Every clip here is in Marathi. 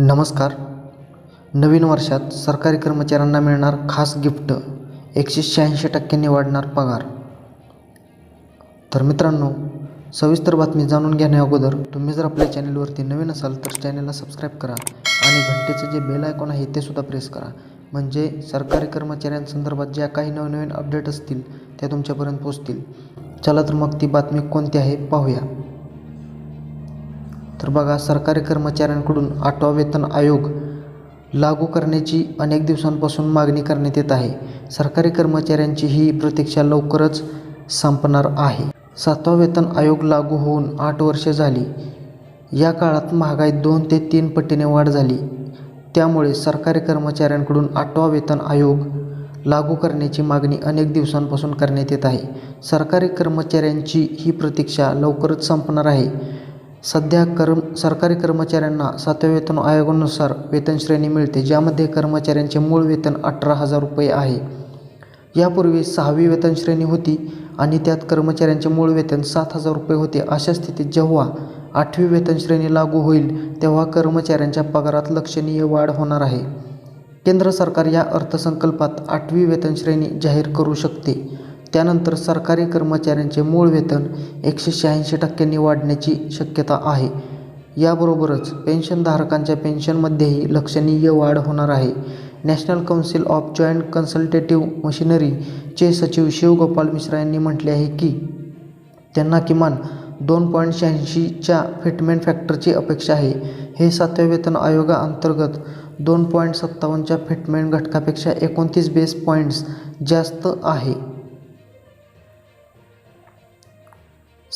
नमस्कार. नवीन वर्षात सरकारी कर्मचाऱ्यांना मिळणार खास गिफ्ट. एकशे शहाऐंशी टक्क्यांनी वाढणार पगार. तर मित्रांनो सविस्तर बातमी जाणून घेण्या अगोदर तुम्ही जर आपल्या चॅनलवरती नवीन असाल तर चॅनलला सबस्क्राईब करा आणि घंटेचं जे बेल आयकॉन आहे ते सुद्धा प्रेस करा. म्हणजे सरकारी कर्मचाऱ्यांसंदर्भात ज्या काही नवनवीन अपडेट असतील त्या तुमच्यापर्यंत पोचतील चला तर मग ती बातमी कोणती आहे पाहूया. तर बघा सरकारी कर्मचाऱ्यांकडून आठवा वेतन आयोग लागू करण्याची अनेक दिवसांपासून मागणी करण्यात येत आहे. सरकारी कर्मचाऱ्यांची ही प्रतीक्षा लवकरच संपणार आहे. सातवा वेतन आयोग लागू होऊन आठ वर्षे झाली. या काळात महागाई दोन ते तीन पटीने वाढ झाली. त्यामुळे सरकारी कर्मचाऱ्यांकडून आठवा वेतन आयोग लागू करण्याची मागणी अनेक दिवसांपासून करण्यात येत आहे. सरकारी कर्मचाऱ्यांची ही प्रतीक्षा लवकरच संपणार आहे. सध्या कर्म सरकारी कर्मचाऱ्यांना सातव्या वेतन आयोगानुसार वेतन श्रेणी मिळते ज्यामध्ये कर्मचाऱ्यांचे मूळ वेतन अठरा हजार रुपये आहे. यापूर्वी सहावी वेतन श्रेणी होती आणि त्यात कर्मचाऱ्यांचे मूळ वेतन सात हजार रुपये होते. अशा स्थितीत जेव्हा आठवी वेतन श्रेणी लागू होईल तेव्हा कर्मचाऱ्यांच्या पगारात लक्षणीय वाढ होणार आहे. केंद्र सरकार या अर्थसंकल्पात आठवी वेतन श्रेणी जाहीर करू शकते. त्यानंतर सरकारी कर्मचाऱ्यांचे मूळ वेतन एकशे शहाऐंशी टक्क्यांनी वाढण्याची शक्यता आहे. याबरोबरच पेन्शनधारकांच्या पेन्शनमध्येही लक्षणीय वाढ होणार आहे. National council of joint consultative मशिनरीचे सचिव शिवगोपाल मिश्रा यांनी म्हटले आहे की त्यांना किमान दोन पॉईंट शहाऐंशीच्या फिटमेंट फॅक्टरची अपेक्षा आहे. हे सातव्या वेतन आयोगाअंतर्गत दोन पॉईंट सत्तावन्नच्या फिटमेंट घटकापेक्षा एकोणतीस बेस पॉईंट्स जास्त आहे.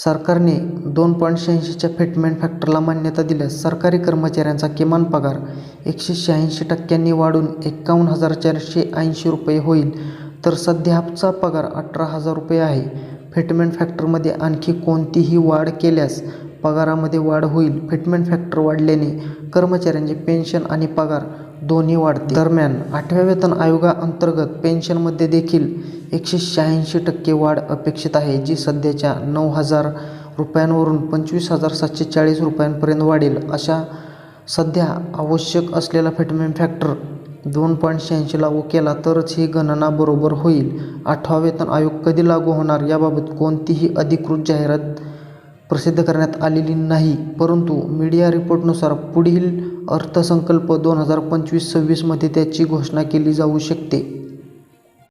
सरकारने दोन पॉईंट शहाऐंशीच्या फिटमेंट फॅक्टरला मान्यता दिल्यास सरकारी कर्मचाऱ्यांचा किमान पगार एकशे शहाऐंशी टक्क्यांनी वाढून एक्कावन्न हजार चारशे ऐंशी रुपये होईल. तर सध्याचा पगार अठरा हजार रुपये आहे. फिटमेंट फॅक्टरमध्ये आणखी कोणतीही वाढ केल्यास पगारामध्ये वाढ होईल. फिटमेंट फॅक्टर वाढल्याने कर्मचाऱ्यांचे पेन्शन आणि पगार दोन्ही वाढते दरम्यान आठव्या वेतन आयोगाअंतर्गत पेन्शनमध्ये देखील एकशे शहाऐंशी टक्के वाढ अपेक्षित आहे जी सध्याच्या नऊ हजार रुपयांवरून पंचवीस हजार सातशे चाळीस रुपयांपर्यंत वाढेल. अशा सध्या आवश्यक असलेला फिटमेंट फॅक्टर दोन पॉईंट शहाऐंशी लागू केला तरच ही गणना बरोबर होईल. आठवा वेतन आयोग कधी लागू होणार याबाबत कोणतीही अधिकृत जाहिरात प्रसिद्ध करण्यात आलेली नाही. परंतु मीडिया रिपोर्टनुसार पुढील अर्थसंकल्प दोन हजार पंचवीस सव्वीसमध्ये त्याची घोषणा केली जाऊ शकते.